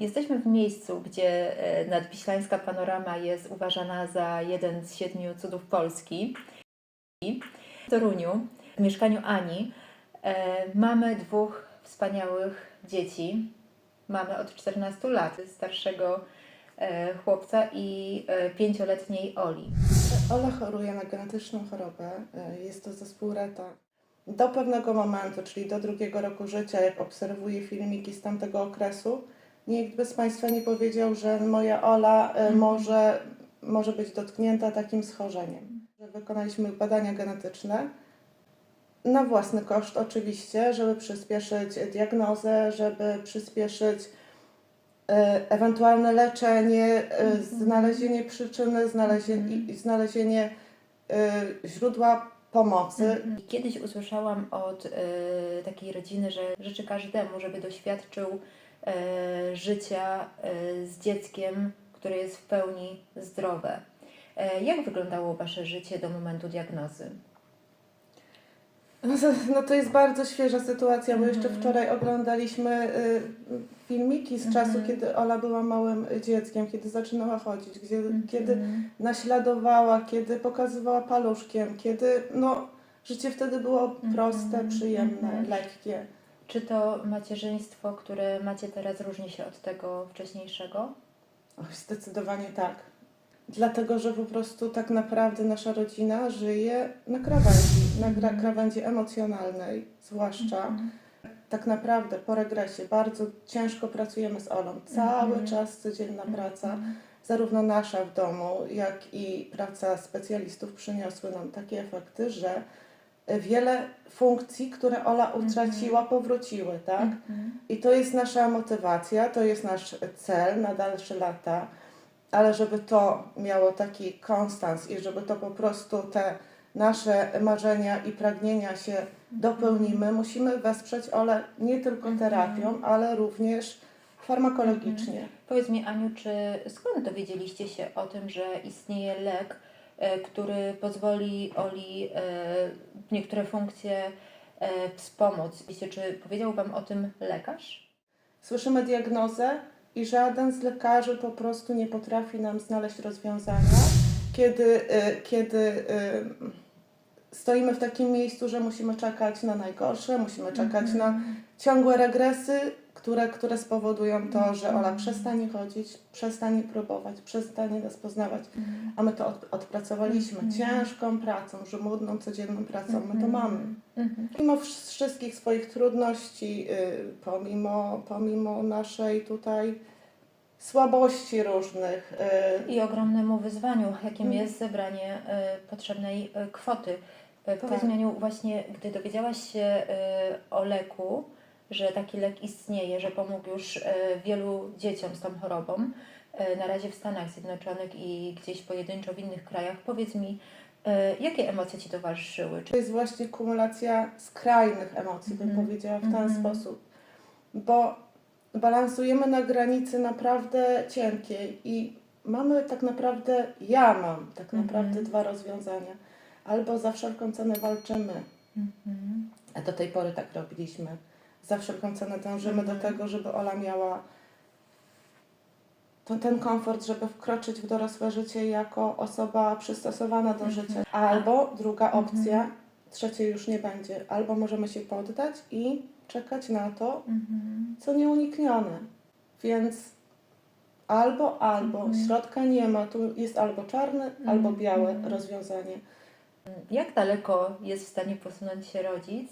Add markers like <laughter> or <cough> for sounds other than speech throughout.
Jesteśmy w miejscu, gdzie e, nadwiślańska panorama jest uważana za jeden z siedmiu cudów Polski. W Toruniu, w mieszkaniu Ani, e, mamy dwóch wspaniałych dzieci. Mamy od 14 lat starszego e, chłopca i pięcioletniej Oli. Ola choruje na genetyczną chorobę. Jest to zespół Reta. Do pewnego momentu, czyli do drugiego roku życia, jak obserwuję filmiki z tamtego okresu, nikt by z Państwa nie powiedział, że moja Ola y, może, może być dotknięta takim schorzeniem. Wykonaliśmy badania genetyczne na własny koszt oczywiście, żeby przyspieszyć diagnozę, żeby przyspieszyć e, ewentualne leczenie, e, znalezienie przyczyny, znalezienie, i- i znalezienie e, źródła pomocy. I Kiedyś usłyszałam od e, takiej rodziny, że życzy każdemu, żeby doświadczył e, życia e, z dzieckiem, które jest w pełni zdrowe. E, jak wyglądało Wasze życie do momentu diagnozy? <laughs> No to jest bardzo świeża sytuacja, bo jeszcze Mhm. wczoraj oglądaliśmy y, filmiki z czasu, Mhm. kiedy Ola była małym dzieckiem, kiedy zaczynała chodzić, gdzie, Mhm. kiedy naśladowała, kiedy pokazywała paluszkiem, kiedy no, życie wtedy było proste, przyjemne, lekkie. Czy to macierzyństwo, które macie teraz, różni się od tego wcześniejszego? Oj, zdecydowanie tak. Dlatego, że po prostu tak naprawdę nasza rodzina żyje na krawędzi, na gra- krawędzi emocjonalnej, zwłaszcza. Mhm. Tak naprawdę po regresie bardzo ciężko pracujemy z Olą. Cały Mhm. czas codzienna praca, Mhm. zarówno nasza w domu, jak i praca specjalistów przyniosły nam takie efekty, że wiele funkcji, które Ola utraciła, powróciły, tak? Mhm. I to jest nasza motywacja, to jest nasz cel na dalsze lata, ale żeby to miało taki konstans i żeby to po prostu te nasze marzenia i pragnienia się dopełnimy, musimy wesprzeć Ole nie tylko terapią, ale również farmakologicznie. Powiedz mi, Aniu, czy skąd dowiedzieliście się o tym, że istnieje lek, który pozwoli Oli e, niektóre funkcje e, wspomóc? Wiecie, Czy powiedział Wam o tym lekarz? Słyszymy diagnozę i żaden z lekarzy po prostu nie potrafi nam znaleźć rozwiązania, kiedy, kiedy stoimy w takim miejscu, że musimy czekać na najgorsze, musimy czekać na ciągłe regresy, które, które spowodują to, że Ola przestanie chodzić, przestanie próbować, przestanie nas poznawać. A my to od, odpracowaliśmy ciężką pracą, żmudną, codzienną pracą, my to mamy. Mhm. Pomimo wsz- wszystkich swoich trudności, y, pomimo, pomimo naszej tutaj słabości różnych, y, I ogromnemu wyzwaniu, jakim Mhm. jest zebranie e, potrzebnej kwoty. Powiedz Tak. właśnie gdy dowiedziałaś się o leku, że taki lek istnieje, że pomógł już e, wielu dzieciom z tą chorobą, e, na razie w Stanach Zjednoczonych i gdzieś pojedynczo w innych krajach, powiedz mi, e, jakie emocje Ci towarzyszyły? To jest właśnie kumulacja skrajnych emocji, bym Mhm. powiedziała w ten Mhm. sposób. Bo balansujemy na granicy naprawdę cienkiej i mamy tak naprawdę, ja mam tak Mhm. naprawdę dwa rozwiązania. Albo za wszelką cenę walczymy, Mhm. A do tej pory tak robiliśmy. Za wszelką cenę dążymy Mhm. do tego, żeby Ola miała to, ten komfort, żeby wkroczyć w dorosłe życie jako osoba przystosowana do Mhm. życia. Albo druga Mhm. opcja, trzeciej już nie będzie. Albo możemy się poddać i czekać na to, Mhm. co nieuniknione. Więc albo, albo, Mhm. środka nie ma. Tu jest albo czarne, albo Mhm. białe rozwiązanie. Jak daleko jest w stanie posunąć się rodzic,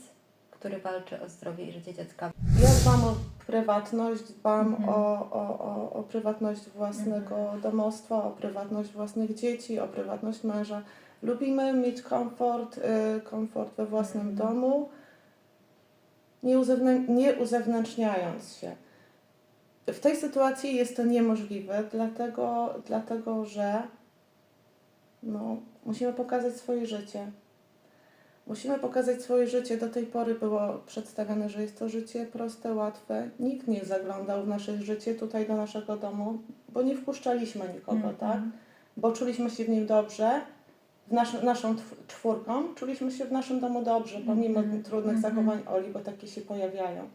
który walczy o zdrowie i życie dziecka? Ja dbam o prywatność, dbam Mhm. o, o, o, o prywatność własnego domostwa, o prywatność własnych dzieci, o prywatność męża. Lubimy mieć komfort, y, komfort we własnym Mhm. domu, nie, uzewnę- nie uzewnętrzniając się. W tej sytuacji jest to niemożliwe, dlatego, dlatego że no, musimy pokazać swoje życie. Musimy pokazać swoje życie. Do tej pory było przedstawiane, że jest to życie proste, łatwe. Nikt nie zaglądał w nasze życie tutaj do naszego domu, bo nie wpuszczaliśmy nikogo, Mhm. tak? Bo czuliśmy się w nim dobrze. W nasz, naszą czwórką czuliśmy się w naszym domu dobrze, pomimo Mhm. trudnych Mhm. zachowań Oli, bo takie się pojawiają.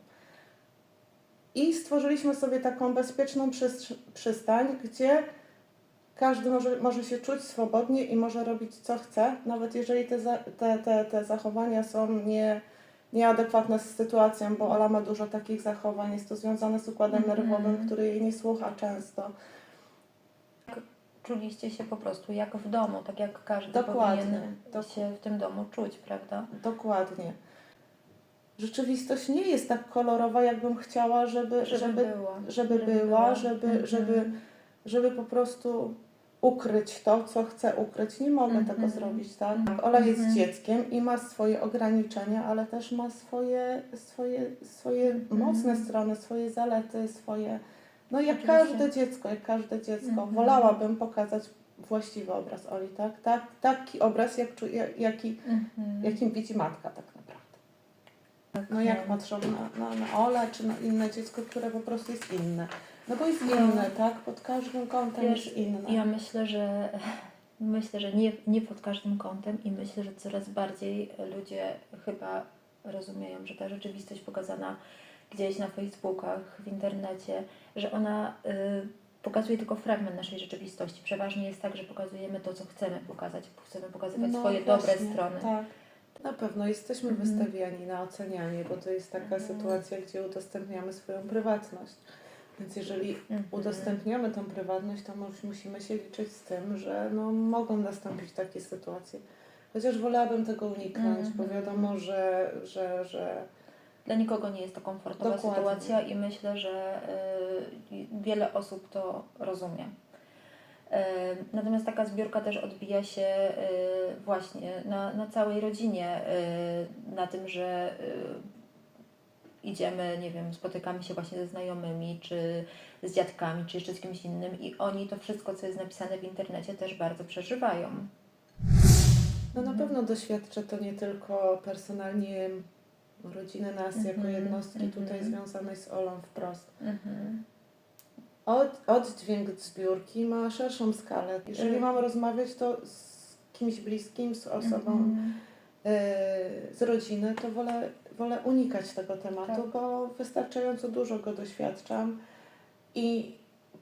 I stworzyliśmy sobie taką bezpieczną przystań, gdzie każdy może, może się czuć swobodnie i może robić co chce, nawet jeżeli te, za, te, te, te zachowania są nie, nieadekwatne z sytuacją, bo Ola ma dużo takich zachowań, jest to związane z układem Mhm. nerwowym, który jej nie słucha często. Czuliście się po prostu jak w domu, tak jak każdy Dokładnie, powinien dok- się w tym domu czuć, prawda? Dokładnie. Rzeczywistość nie jest tak kolorowa, jakbym chciała, żeby, Żeby, żeby, była. żeby była, żeby, Mhm. żeby, żeby po prostu ukryć to, co chcę ukryć. Nie mogę Mhm. tego zrobić, tak? Mhm. Ola jest Mhm. dzieckiem i ma swoje ograniczenia, ale też ma swoje, swoje, swoje Mhm. mocne strony, swoje zalety, swoje... No jak Oczywiście. każde dziecko, jak każde dziecko. Mhm. Wolałabym pokazać właściwy obraz Oli, tak? tak taki obraz, jak, jaki, Mhm. jakim widzi matka tak naprawdę. No jak patrzą na, na, na Olę czy na inne dziecko, które po prostu jest inne. No bo jest inne, tak? Pod każdym kątem Wiesz, jest inne. Ja myślę, że <laughs> myślę, że nie, nie pod każdym kątem i myślę, że coraz bardziej ludzie chyba rozumieją, że ta rzeczywistość pokazana gdzieś na Facebookach, w internecie, że ona y, pokazuje tylko fragment naszej rzeczywistości. Przeważnie jest tak, że pokazujemy to, co chcemy pokazać. Chcemy pokazywać No swoje właśnie, dobre strony. Tak. Na pewno jesteśmy Mhm. wystawiani na ocenianie, bo to jest taka Mhm. sytuacja, gdzie udostępniamy swoją prywatność. Więc jeżeli Mhm. udostępniamy tą prywatność, to mus- musimy się liczyć z tym, że no, mogą nastąpić takie sytuacje. Chociaż wolałabym tego uniknąć, bo Mhm. wiadomo, że, że, że Dla nikogo nie jest to komfortowa Dokładnie. sytuacja i myślę, że y, wiele osób to rozumie. Y, Natomiast taka zbiórka też odbija się y, właśnie na, na całej rodzinie, y, na tym, że y, idziemy, nie wiem, spotykamy się właśnie ze znajomymi, czy z dziadkami, czy jeszcze z kimś innym i oni to wszystko, co jest napisane w internecie też bardzo przeżywają. No na Mhm. pewno doświadczę to nie tylko personalnie rodziny nas jako Mhm, jednostki tutaj mhm. związanej z Olą wprost. Mhm. Od, oddźwięk zbiórki ma szerszą skalę. Jeżeli Mhm. mam rozmawiać to z kimś bliskim, z osobą Mhm. y, z rodziny, to wolę, wolę unikać tego tematu, Tak. bo wystarczająco dużo go doświadczam i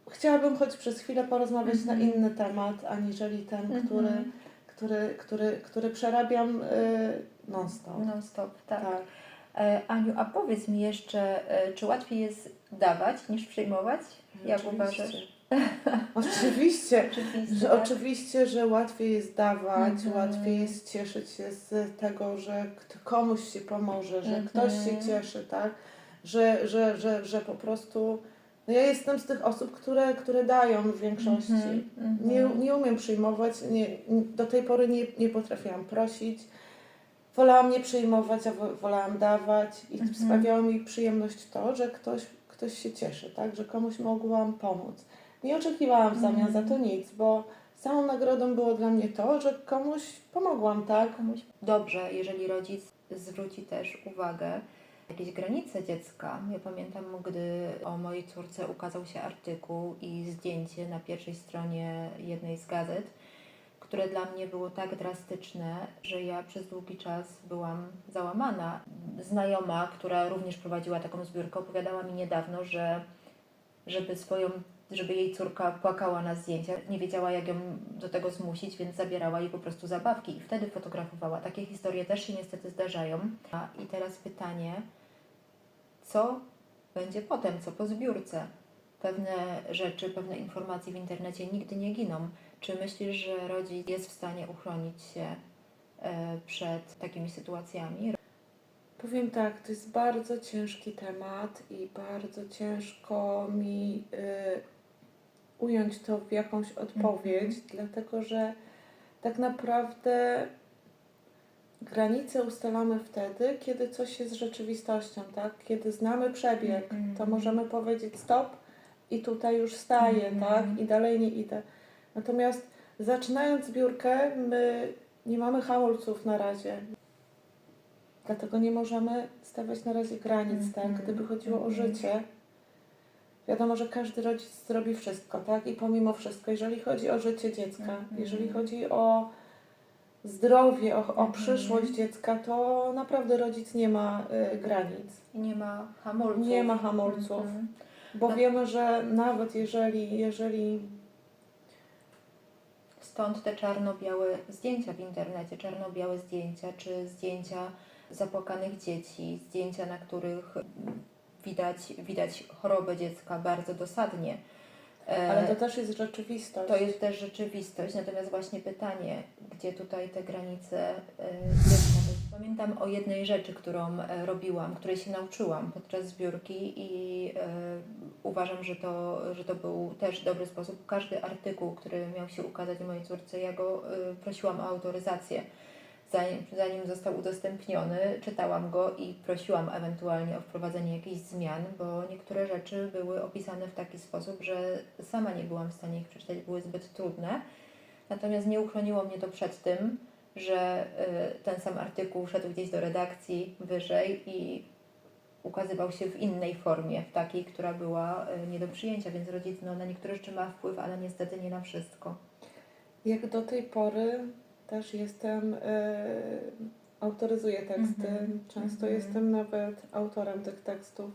chciałabym choć przez chwilę porozmawiać Mhm. na inny temat, aniżeli ten, Mhm. który, który, który, który przerabiam y, non-stop. Non stop, tak. Tak. E, Aniu, a powiedz mi jeszcze, e, czy łatwiej jest dawać niż przyjmować? Jak Oczywiście. uważasz? <laughs> Oczywiście. Oczywiście, Że tak? oczywiście, że łatwiej jest dawać, Mhm. łatwiej jest cieszyć się z tego, że komuś się pomoże, że Mhm. ktoś się cieszy, tak? Że, że, że, że po prostu. No ja jestem z tych osób, które, które dają w większości. Mhm. Nie, nie umiem przyjmować, nie, do tej pory nie, nie potrafiłam prosić. Wolałam nie przyjmować, a wo- wolałam dawać i sprawiało mi przyjemność to, że ktoś, ktoś się cieszy, tak? Że komuś mogłam pomóc. Nie oczekiwałam w zamian za to nic, bo całą nagrodą było dla mnie to, że komuś pomogłam, tak? Komuś dobrze, jeżeli rodzic zwróci też uwagę jakieś granice dziecka. Ja pamiętam, gdy o mojej córce ukazał się artykuł i zdjęcie na pierwszej stronie jednej z gazet, które dla mnie było tak drastyczne, że ja przez długi czas byłam załamana. Znajoma, która również prowadziła taką zbiórkę, opowiadała mi niedawno, że żeby swoją żeby jej córka płakała na zdjęciach, nie wiedziała jak ją do tego zmusić, więc zabierała jej po prostu zabawki i wtedy fotografowała. Takie historie też się niestety zdarzają. A I teraz pytanie, co będzie potem, co po zbiórce? Pewne rzeczy, pewne informacje w internecie nigdy nie giną. Czy myślisz, że rodzic jest w stanie uchronić się e, przed takimi sytuacjami? Powiem tak, to jest bardzo ciężki temat i bardzo ciężko mi y, ująć to w jakąś odpowiedź, dlatego że tak naprawdę granice ustalamy wtedy, kiedy coś jest rzeczywistością, tak? Kiedy znamy przebieg, Mhm. to możemy powiedzieć stop i tutaj już staję, Mhm. tak? I dalej nie idę. Natomiast zaczynając zbiórkę, my nie mamy hamulców na razie. Dlatego nie możemy stawiać na razie granic, Mhm. tak? Gdyby chodziło o Mhm. życie, wiadomo, że każdy rodzic zrobi wszystko, tak? I pomimo wszystko, jeżeli chodzi o życie dziecka, Mhm. jeżeli chodzi o zdrowie, o, o Mhm. przyszłość dziecka, to naprawdę rodzic nie ma y, granic. I nie ma hamulców. Nie ma hamulców. Mhm. Bo No- wiemy, że nawet jeżeli, jeżeli Stąd te czarno-białe zdjęcia w internecie, czarno-białe zdjęcia, czy zdjęcia zapłakanych dzieci, zdjęcia, na których widać, widać chorobę dziecka bardzo dosadnie. E, Ale to też jest rzeczywistość. To jest też rzeczywistość, natomiast właśnie pytanie, gdzie tutaj te granice e, dziecka. Pamiętam o jednej rzeczy, którą e, robiłam, której się nauczyłam podczas zbiórki i e, uważam, że to, że to był też dobry sposób. Każdy artykuł, który miał się ukazać mojej córce, ja go e, prosiłam o autoryzację. Zanim, został udostępniony, czytałam go i prosiłam ewentualnie o wprowadzenie jakichś zmian, bo niektóre rzeczy były opisane w taki sposób, że sama nie byłam w stanie ich przeczytać, były zbyt trudne. Natomiast nie uchroniło mnie to przed tym, że y, ten sam artykuł szedł gdzieś do redakcji wyżej i ukazywał się w innej formie, w takiej, która była y, nie do przyjęcia, więc rodzic no, na niektóre rzeczy ma wpływ, ale niestety nie na wszystko. Jak do tej pory też jestem, y, autoryzuję teksty, Mhm. często Mhm. jestem nawet autorem tych tekstów,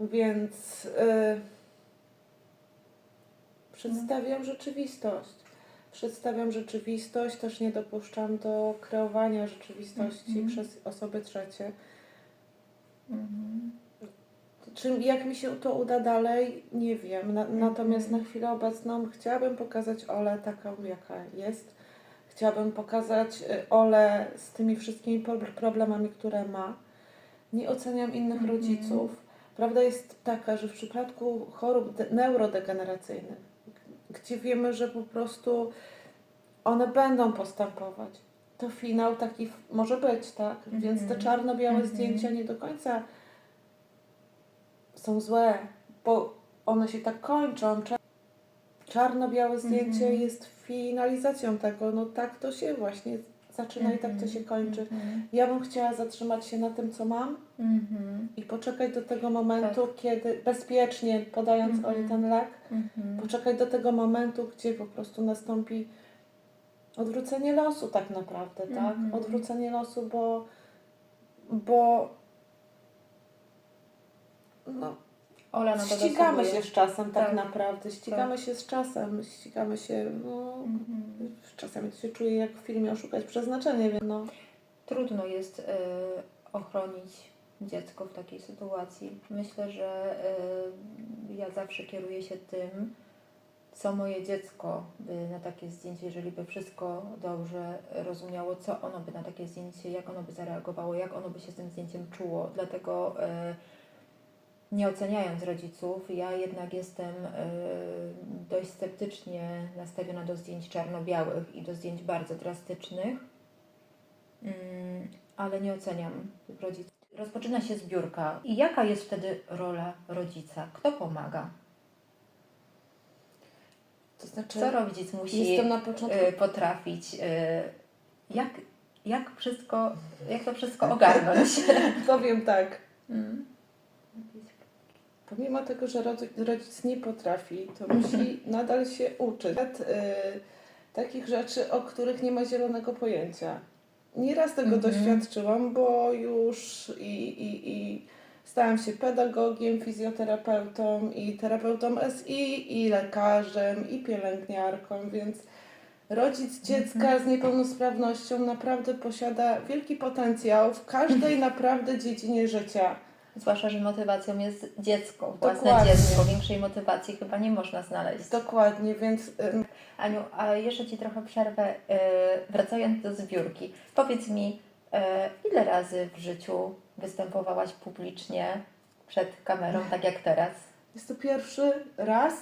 więc y, przedstawiam rzeczywistość. Przedstawiam rzeczywistość, też nie dopuszczam do kreowania rzeczywistości Mhm. przez osoby trzecie. Mhm. Czym, jak mi się to uda dalej, nie wiem. Na, Mhm. Natomiast na chwilę obecną chciałabym pokazać Olę taką, jaka jest. Chciałabym pokazać y, Olę z tymi wszystkimi problemami, które ma. Nie oceniam innych Mhm. rodziców. Prawda jest taka, że w przypadku chorób de- neurodegeneracyjnych, gdzie wiemy, że po prostu one będą postępować, to finał taki może być, tak? Więc te Mhm. czarno-białe Mhm. zdjęcia nie do końca są złe, bo one się tak kończą. Cza- Czarno-białe zdjęcie Mhm. jest finalizacją tego. No tak to się właśnie zaczyna i tak to się kończy. Mhm. Ja bym chciała zatrzymać się na tym, co mam Mhm. i poczekać do tego momentu, kiedy bezpiecznie podając Mhm. Oli ten lek, Mhm. poczekać do tego momentu, gdzie po prostu nastąpi odwrócenie losu tak naprawdę, tak? Mhm. Odwrócenie losu, bo bo no, Ola na to ścigamy się z czasem tak, Tak. naprawdę, ścigamy się z czasem, ścigamy się, no, Mhm. czasami to się czuje jak w filmie Oszukać Przeznaczenie, więc no. Trudno jest y, ochronić dziecko w takiej sytuacji. Myślę, że y, ja zawsze kieruję się tym, co moje dziecko by na takie zdjęcie, jeżeli by wszystko dobrze rozumiało, co ono by na takie zdjęcie, jak ono by zareagowało, jak ono by się z tym zdjęciem czuło. Dlatego y, nie oceniając rodziców, ja jednak jestem y, dość sceptycznie nastawiona do zdjęć czarno-białych i do zdjęć bardzo drastycznych. Mm, ale nie oceniam tych rodziców. Rozpoczyna się zbiórka. I jaka jest wtedy rola rodzica? Kto pomaga? To znaczy, Co rodzic musi y, potrafić? y, jak, jak wszystko, jak to wszystko ogarnąć? <laughs> Powiem tak, Mm. Pomimo tego, że rodzic, nie potrafi, to musi nadal się uczyć. Nawet, y, takich rzeczy, o których nie ma zielonego pojęcia. Nieraz tego Mhm. doświadczyłam, bo już i, i, i stałam się pedagogiem, fizjoterapeutą i terapeutą SI i lekarzem i pielęgniarką, więc rodzic dziecka z niepełnosprawnością naprawdę posiada wielki potencjał w każdej <laughs> naprawdę dziedzinie życia. Zwłaszcza, że motywacją jest dziecko, własne Dokładnie. dziecko. Większej motywacji chyba nie można znaleźć. Dokładnie, więc Aniu, a jeszcze Ci trochę przerwę, e, wracając do zbiórki. Powiedz mi, e, ile razy w życiu występowałaś publicznie przed kamerą, tak jak teraz? jest to pierwszy raz.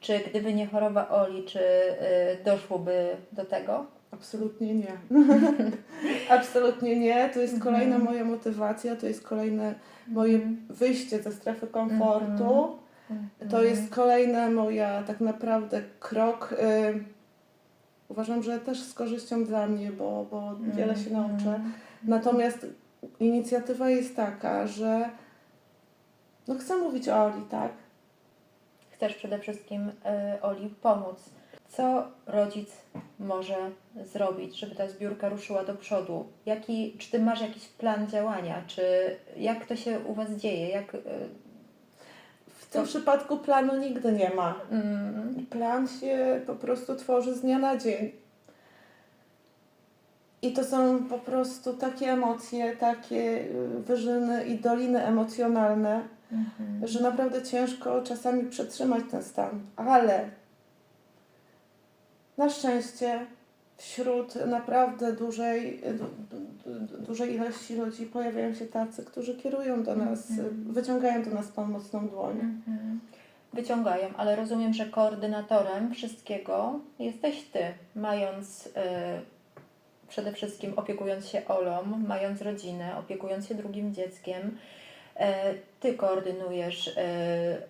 Czy gdyby nie choroba Oli, czy e, doszłoby do tego? Absolutnie nie. <laughs> Absolutnie nie. To jest Mhm. kolejna moja motywacja, to jest kolejne moje wyjście ze strefy komfortu. To jest kolejna moja tak naprawdę krok. Y, uważam, że też z korzyścią dla mnie, bo, bo wiele się nauczę. Natomiast inicjatywa jest taka, że no chcę mówić o Oli, tak? Chcesz przede wszystkim e, Oli pomóc. Co rodzic może zrobić, żeby ta zbiórka ruszyła do przodu? Jaki, czy ty masz jakiś plan działania? Czy jak to się u was dzieje? Jak, y, W tym przypadku planu nigdy nie ma. mm, Plan się po prostu tworzy z dnia na dzień. I to są po prostu takie emocje, takie y, wyżyny i doliny emocjonalne, mhm. że naprawdę ciężko czasami przetrzymać ten stan. Ale na szczęście wśród naprawdę dużej, du, du, du, dużej ilości ludzi pojawiają się tacy, którzy kierują do nas, Mhm. wyciągają do nas pomocną dłoń. Mhm. Wyciągają, ale rozumiem, że koordynatorem wszystkiego jesteś ty, mając y, przede wszystkim opiekując się Olą, mając rodzinę, opiekując się drugim dzieckiem. E, ty koordynujesz, y,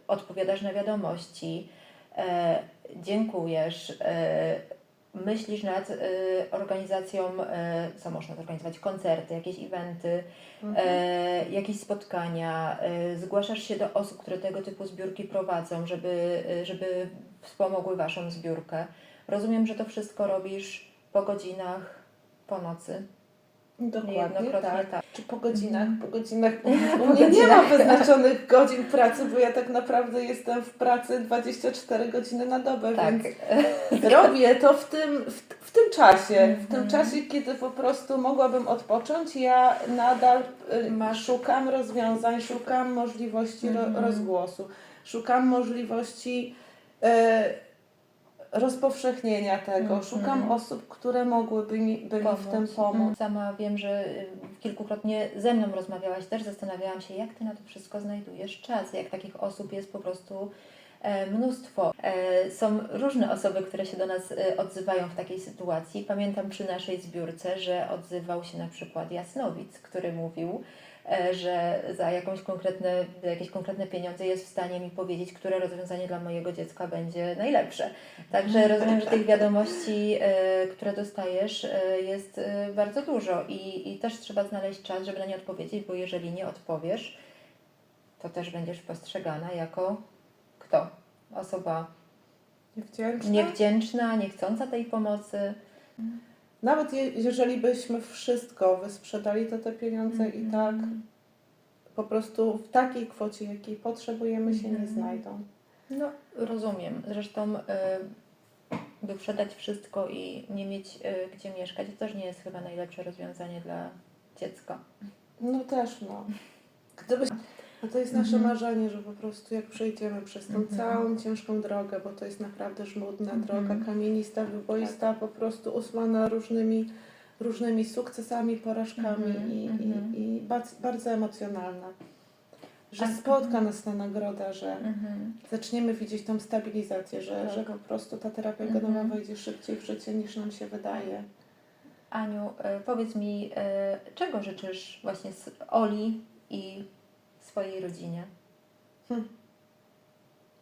odpowiadasz na wiadomości, e, dziękujesz, e, myślisz nad y, organizacją, e, co można zorganizować, koncerty, jakieś eventy, Mhm. jakieś spotkania, zgłaszasz się do osób, które tego typu zbiórki prowadzą, żeby, żeby wspomogły Waszą zbiórkę. Rozumiem, że to wszystko robisz po godzinach, po nocy. Dokładnie tak. tak. Czy po godzinach? Mhm. Po godzinach. <laughs> U mnie nie ma wyznaczonych godzin pracy, bo ja tak naprawdę jestem w pracy 24 godziny na dobę, Tak. więc robię to w tym, w, w tym czasie. W tym Mhm. czasie, kiedy po prostu mogłabym odpocząć, ja nadal y, szukam rozwiązań, szukam możliwości Mhm. rozgłosu, szukam możliwości y, rozpowszechnienia tego, Mhm. szukam osób, które mogłyby mi, by mi w tym pomóc. Sama wiem, że y, kilkukrotnie ze mną rozmawiałaś też, zastanawiałam się, jak Ty na to wszystko znajdujesz czas, jak takich osób jest po prostu e, mnóstwo. E, Są różne osoby, które się do nas e, odzywają w takiej sytuacji. Pamiętam przy naszej zbiórce, że odzywał się na przykład Jasnowic, który mówił, że za jakąś konkretne, za jakieś konkretne pieniądze jest w stanie mi powiedzieć, które rozwiązanie dla mojego dziecka będzie najlepsze. Także rozumiem, że tych wiadomości, e, które dostajesz, e, jest e, bardzo dużo i, i też trzeba znaleźć czas, żeby na nie odpowiedzieć, bo jeżeli nie odpowiesz, to też będziesz postrzegana jako kto? Osoba Niewdzięczna? niewdzięczna, niechcąca tej pomocy. Nawet je, jeżeli byśmy wszystko wysprzedali, to te pieniądze i tak po prostu w takiej kwocie, jakiej potrzebujemy, się nie Mhm. znajdą. No, rozumiem. Zresztą e, wyprzedać wszystko i nie mieć e, gdzie mieszkać, to też nie jest chyba najlepsze rozwiązanie dla dziecka. No też, no. Gdybyś... No to jest nasze Mhm. marzenie, że po prostu jak przejdziemy przez tą Mhm. całą ciężką drogę, bo to jest naprawdę żmudna Mhm. droga, kamienista, wyboista, po prostu usłana różnymi, różnymi sukcesami, porażkami Mhm, i, mhm. i, i bardzo, bardzo emocjonalna. Że A- spotka nas ta nagroda, że Mhm. zaczniemy widzieć tą stabilizację, że, Tak. że po prostu ta terapia Mhm. genowa wejdzie szybciej w życie niż nam się wydaje. Aniu, e, powiedz mi, e, czego życzysz właśnie z Oli i swojej rodzinie?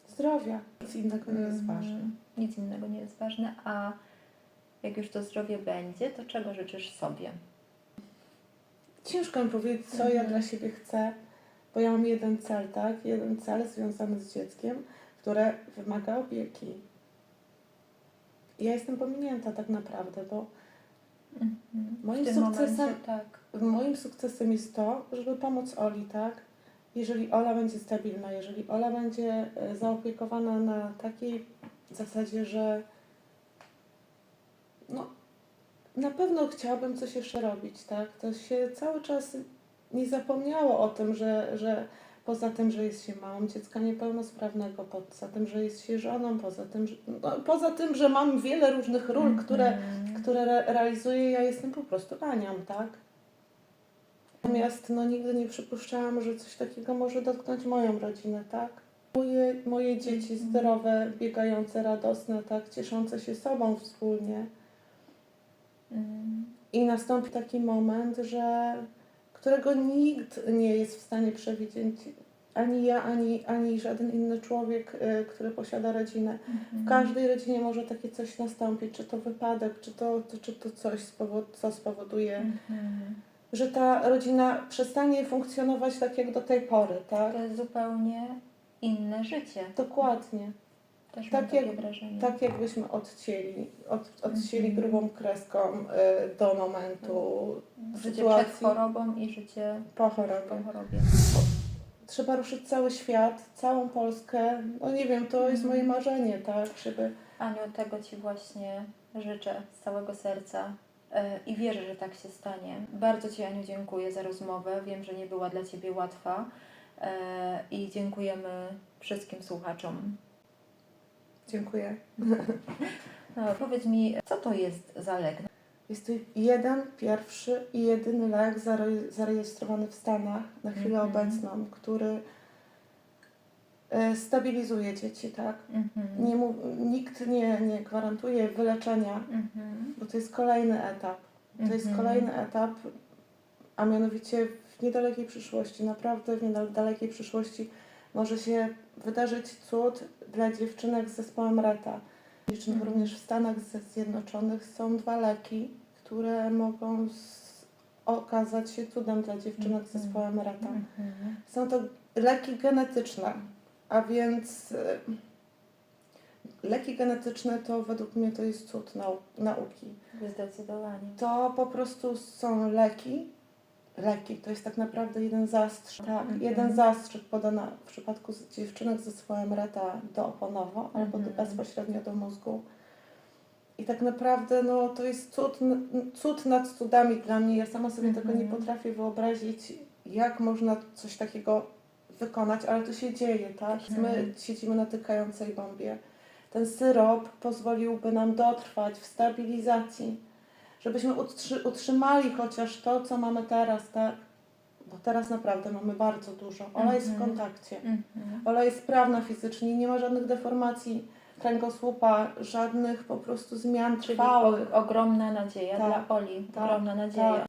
Zdrowia, nic innego nie jest Mhm. ważne. Nic innego nie jest ważne, a jak już to zdrowie będzie, to czego życzysz sobie? Ciężko mi powiedzieć, co ja Mhm. dla siebie chcę, bo ja mam jeden cel, tak? Jeden cel związany z dzieckiem, które wymaga opieki. Ja jestem pominięta tak naprawdę, bo Moim w tym sukcesem- momencie, tak. moim sukcesem jest to, żeby pomóc Oli, tak? Jeżeli Ola będzie stabilna, jeżeli Ola będzie e, zaopiekowana na takiej zasadzie, że no, na pewno chciałabym coś jeszcze robić, tak? To się cały czas nie zapomniało o tym, że, że poza tym, że jest się mamą dziecka niepełnosprawnego, poza tym, że jest się żoną, poza tym, że, no, poza tym, że mam wiele różnych ról, które Mhm. które re realizuję, ja jestem po prostu Anią, tak? Natomiast no, nigdy nie przypuszczałam, że coś takiego może dotknąć moją rodzinę, tak? Moje, moje dzieci Mhm. zdrowe, biegające, radosne, tak? Cieszące się sobą wspólnie. Mm. I nastąpi taki moment, że którego nikt nie jest w stanie przewidzieć. Ani ja, ani, ani żaden inny człowiek, y, który posiada rodzinę. W każdej rodzinie może takie coś nastąpić, czy to wypadek, czy to, czy to coś, spowod- co spowoduje, Mhm. Że ta rodzina przestanie funkcjonować tak jak do tej pory, tak? To jest zupełnie inne życie. Dokładnie. Też Tak jak- wrażenie. Tak jakbyśmy odcięli, od, odcięli Mhm. grubą kreską y, do momentu Życie sytuacji przed chorobą i życie po po chorobie. chorobie. Trzeba ruszyć cały świat, całą Polskę. No nie wiem, to jest moje marzenie, tak, żeby Aniu, tego Ci właśnie życzę z całego serca i wierzę, że tak się stanie. Bardzo Ci, Aniu, dziękuję za rozmowę. Wiem, że nie była dla Ciebie łatwa e, i dziękujemy wszystkim słuchaczom. Dziękuję. <laughs> No, powiedz mi, co to jest za lek? Jest to jeden, pierwszy i jedyny lek zare- zarejestrowany w Stanach na chwilę Mhm. obecną, który e, stabilizuje dzieci, tak? Mhm. Nie nikt nie, nie gwarantuje wyleczenia, Mhm. bo to jest kolejny etap. To jest Mhm. kolejny etap, a mianowicie w niedalekiej przyszłości, naprawdę w niedalekiej przyszłości może się wydarzyć cud dla dziewczynek z zespołem RETA. Dziewczynek Mhm. również w Stanach Zjednoczonych są dwa leki, które mogą okazać się cudem dla dziewczynek z Mhm. zespołem RETA. Mhm. Są to leki genetyczne, a więc y, leki genetyczne to według mnie to jest cud nau nauki. Zdecydowanie. To po prostu są leki. Leki to jest tak naprawdę jeden zastrzyk. Tak, Mhm. jeden zastrzyk podana w przypadku dziewczynek ze swoim reta do oponowo albo do, Mhm. bezpośrednio do mózgu. I tak naprawdę no, to jest cud, cud nad cudami dla mnie. Ja sama sobie tego nie Mhm. potrafię wyobrazić, jak można coś takiego wykonać, ale to się dzieje, tak? My Mhm. siedzimy na tykającej bombie. Ten syrop pozwoliłby nam dotrwać w stabilizacji, żebyśmy utrzy- utrzymali chociaż to, co mamy teraz, tak? Bo teraz naprawdę mamy bardzo dużo. Ola jest w Mhm. kontakcie. Mhm. Ola jest sprawna fizycznie, nie ma żadnych deformacji kręgosłupa, żadnych po prostu zmian Czyli trwałych. ogromna nadzieja Tak, dla Oli. tak, ogromna nadzieja.